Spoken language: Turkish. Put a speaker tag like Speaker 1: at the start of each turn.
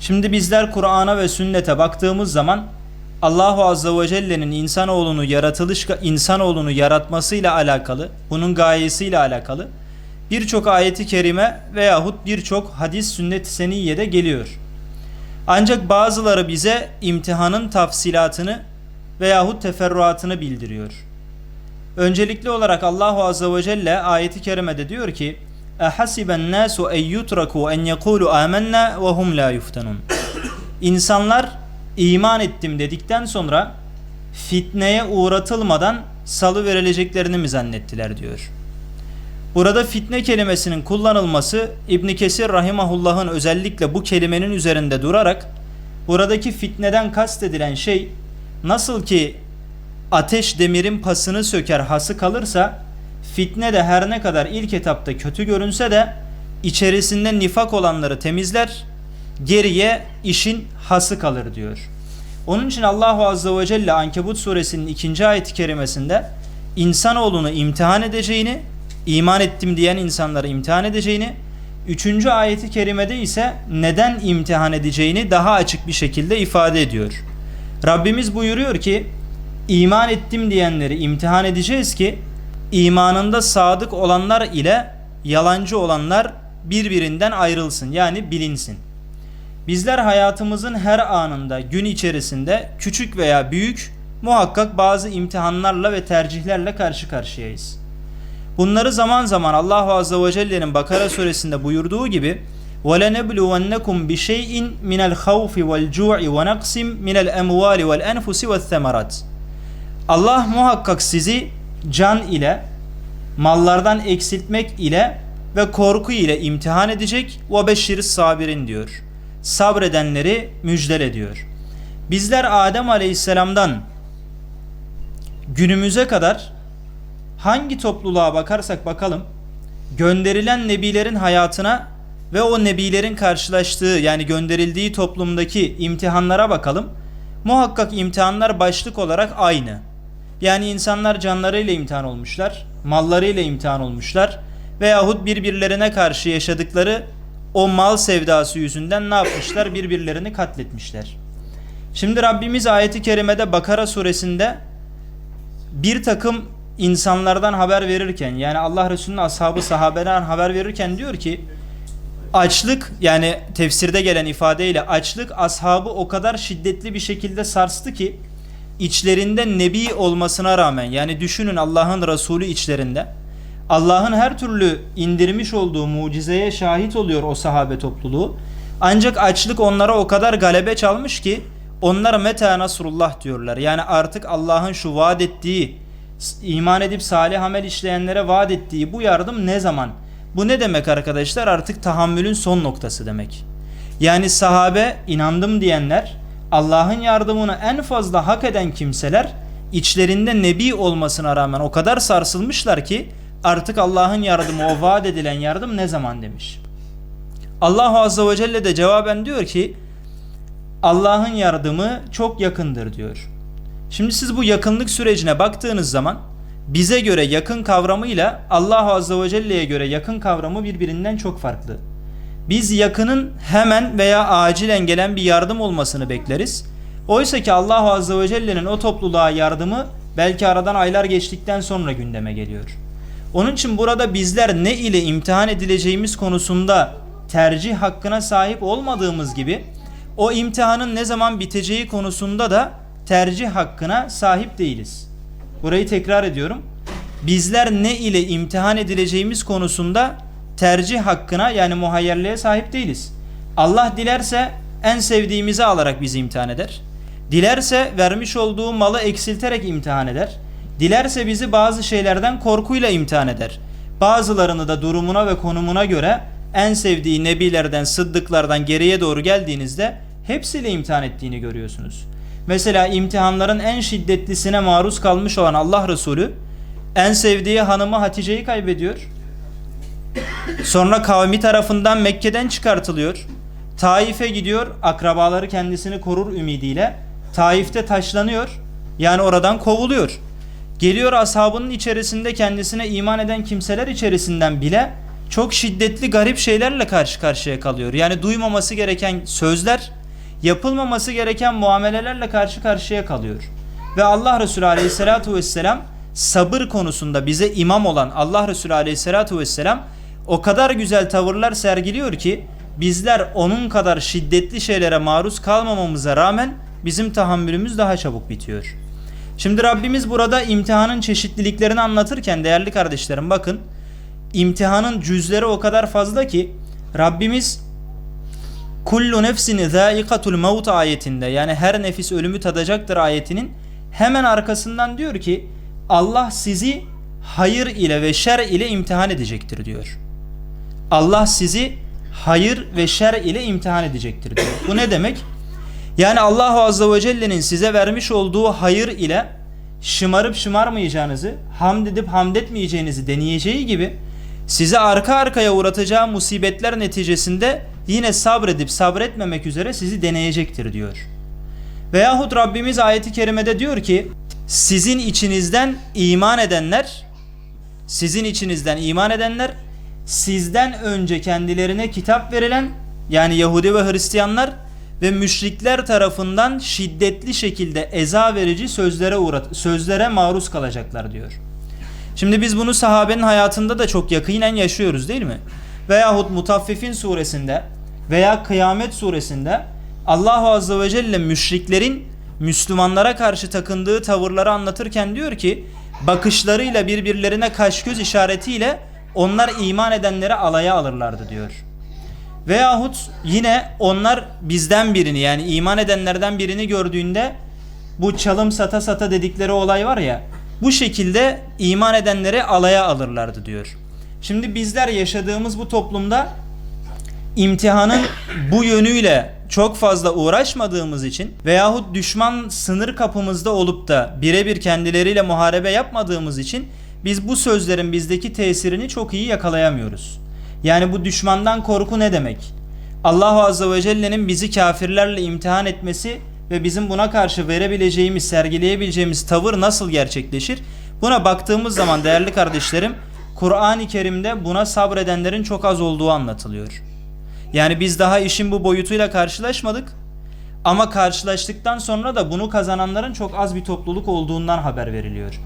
Speaker 1: Şimdi bizler Kur'an'a ve sünnete baktığımız zaman Allahu Azze ve Celle'nin insanoğlunu yaratılış insanoğlunu yaratmasıyla alakalı, bunun gayesiyle alakalı birçok ayeti kerime veyahut birçok hadis sünnet-i seniyye geliyor. Ancak bazıları bize imtihanın tafsilatını veyahut teferruatını bildiriyor. Öncelikli olarak Allahu Azze ve Celle ayeti kerimede diyor ki Ehasiben nasu en yutraku en yekulu amennâ ve hum la yuftanun. İnsanlar iman ettim dedikten sonra fitneye uğratılmadan salı verileceklerini mi zannettiler diyor. Burada fitne kelimesinin kullanılması İbn Kesir rahimahullah'ın özellikle bu kelimenin üzerinde durarak buradaki fitneden kastedilen şey nasıl ki ateş demirin pasını söker hası kalırsa fitne de her ne kadar ilk etapta kötü görünse de içerisinde nifak olanları temizler geriye işin hası kalır diyor. Onun için Allahu Azze ve Celle Ankebut suresinin ikinci ayet-i kerimesinde insanoğlunu imtihan edeceğini, iman ettim diyen insanları imtihan edeceğini, üçüncü ayeti kerimede ise neden imtihan edeceğini daha açık bir şekilde ifade ediyor. Rabbimiz buyuruyor ki, iman ettim diyenleri imtihan edeceğiz ki, imanında sadık olanlar ile yalancı olanlar birbirinden ayrılsın yani bilinsin. Bizler hayatımızın her anında gün içerisinde küçük veya büyük muhakkak bazı imtihanlarla ve tercihlerle karşı karşıyayız. Bunları zaman zaman Allahu Azze ve Celle'nin Bakara suresinde buyurduğu gibi وَلَنَبْلُوَنَّكُمْ بِشَيْءٍ مِنَ الْخَوْفِ وَالْجُوعِ وَنَقْسٍ مِنَ الْاَمْوَالِ وَالْاَنْفُسِ وَالثَّمَرَاتِ Allah muhakkak sizi can ile, mallardan eksiltmek ile ve korku ile imtihan edecek ve beşşir sabirin diyor. Sabredenleri müjdele diyor. Bizler Adem Aleyhisselam'dan günümüze kadar hangi topluluğa bakarsak bakalım gönderilen nebilerin hayatına ve o nebilerin karşılaştığı yani gönderildiği toplumdaki imtihanlara bakalım. Muhakkak imtihanlar başlık olarak aynı. Yani insanlar canlarıyla imtihan olmuşlar, mallarıyla imtihan olmuşlar veyahut birbirlerine karşı yaşadıkları o mal sevdası yüzünden ne yapmışlar? Birbirlerini katletmişler. Şimdi Rabbimiz ayeti kerimede Bakara suresinde bir takım insanlardan haber verirken yani Allah Resulü'nün ashabı sahabeden haber verirken diyor ki açlık yani tefsirde gelen ifadeyle açlık ashabı o kadar şiddetli bir şekilde sarstı ki içlerinde nebi olmasına rağmen yani düşünün Allah'ın Resulü içlerinde Allah'ın her türlü indirmiş olduğu mucizeye şahit oluyor o sahabe topluluğu. Ancak açlık onlara o kadar galebe çalmış ki onlar meta nasrullah diyorlar. Yani artık Allah'ın şu vaat ettiği iman edip salih amel işleyenlere vaat ettiği bu yardım ne zaman? Bu ne demek arkadaşlar? Artık tahammülün son noktası demek. Yani sahabe inandım diyenler Allah'ın yardımını en fazla hak eden kimseler içlerinde nebi olmasına rağmen o kadar sarsılmışlar ki artık Allah'ın yardımı o vaat edilen yardım ne zaman demiş. Allah Azze ve Celle de cevaben diyor ki Allah'ın yardımı çok yakındır diyor. Şimdi siz bu yakınlık sürecine baktığınız zaman bize göre yakın kavramıyla Allah Azze ve Celle'ye göre yakın kavramı birbirinden çok farklı. Biz yakının hemen veya acilen gelen bir yardım olmasını bekleriz. Oysa ki Allah Azze ve Celle'nin o topluluğa yardımı belki aradan aylar geçtikten sonra gündeme geliyor. Onun için burada bizler ne ile imtihan edileceğimiz konusunda tercih hakkına sahip olmadığımız gibi o imtihanın ne zaman biteceği konusunda da tercih hakkına sahip değiliz. Burayı tekrar ediyorum. Bizler ne ile imtihan edileceğimiz konusunda tercih hakkına yani muhayyerliğe sahip değiliz. Allah dilerse en sevdiğimizi alarak bizi imtihan eder. Dilerse vermiş olduğu malı eksilterek imtihan eder. Dilerse bizi bazı şeylerden korkuyla imtihan eder. Bazılarını da durumuna ve konumuna göre en sevdiği nebilerden, sıddıklardan geriye doğru geldiğinizde hepsiyle imtihan ettiğini görüyorsunuz. Mesela imtihanların en şiddetlisine maruz kalmış olan Allah Resulü en sevdiği hanımı Hatice'yi kaybediyor. Sonra kavmi tarafından Mekke'den çıkartılıyor. Taif'e gidiyor. Akrabaları kendisini korur ümidiyle. Taif'te taşlanıyor. Yani oradan kovuluyor. Geliyor ashabının içerisinde kendisine iman eden kimseler içerisinden bile çok şiddetli garip şeylerle karşı karşıya kalıyor. Yani duymaması gereken sözler, yapılmaması gereken muamelelerle karşı karşıya kalıyor. Ve Allah Resulü Aleyhisselatü Vesselam sabır konusunda bize imam olan Allah Resulü Aleyhisselatü Vesselam o kadar güzel tavırlar sergiliyor ki bizler onun kadar şiddetli şeylere maruz kalmamamıza rağmen bizim tahammülümüz daha çabuk bitiyor. Şimdi Rabbimiz burada imtihanın çeşitliliklerini anlatırken değerli kardeşlerim bakın imtihanın cüzleri o kadar fazla ki Rabbimiz kullu nefsin zâikatul maut ayetinde yani her nefis ölümü tadacaktır ayetinin hemen arkasından diyor ki Allah sizi hayır ile ve şer ile imtihan edecektir diyor. Allah sizi hayır ve şer ile imtihan edecektir diyor. Bu ne demek? Yani Allah Azze ve Celle'nin size vermiş olduğu hayır ile şımarıp şımarmayacağınızı, hamd edip hamd etmeyeceğinizi deneyeceği gibi size arka arkaya uğratacağı musibetler neticesinde yine sabredip sabretmemek üzere sizi deneyecektir diyor. Veyahut Rabbimiz ayeti kerimede diyor ki sizin içinizden iman edenler sizin içinizden iman edenler sizden önce kendilerine kitap verilen yani Yahudi ve Hristiyanlar ve müşrikler tarafından şiddetli şekilde eza verici sözlere uğrat sözlere maruz kalacaklar diyor. Şimdi biz bunu sahabenin hayatında da çok yakinen yaşıyoruz değil mi? Veyahut Mutaffifin suresinde veya Kıyamet suresinde Allah Azze ve Celle müşriklerin Müslümanlara karşı takındığı tavırları anlatırken diyor ki bakışlarıyla birbirlerine kaş göz işaretiyle onlar iman edenleri alaya alırlardı diyor. Veyahut yine onlar bizden birini yani iman edenlerden birini gördüğünde bu çalım sata sata dedikleri olay var ya bu şekilde iman edenleri alaya alırlardı diyor. Şimdi bizler yaşadığımız bu toplumda imtihanın bu yönüyle çok fazla uğraşmadığımız için veyahut düşman sınır kapımızda olup da birebir kendileriyle muharebe yapmadığımız için biz bu sözlerin bizdeki tesirini çok iyi yakalayamıyoruz. Yani bu düşmandan korku ne demek? Allah Azze ve Celle'nin bizi kafirlerle imtihan etmesi ve bizim buna karşı verebileceğimiz, sergileyebileceğimiz tavır nasıl gerçekleşir? Buna baktığımız zaman değerli kardeşlerim, Kur'an-ı Kerim'de buna sabredenlerin çok az olduğu anlatılıyor. Yani biz daha işin bu boyutuyla karşılaşmadık. Ama karşılaştıktan sonra da bunu kazananların çok az bir topluluk olduğundan haber veriliyor.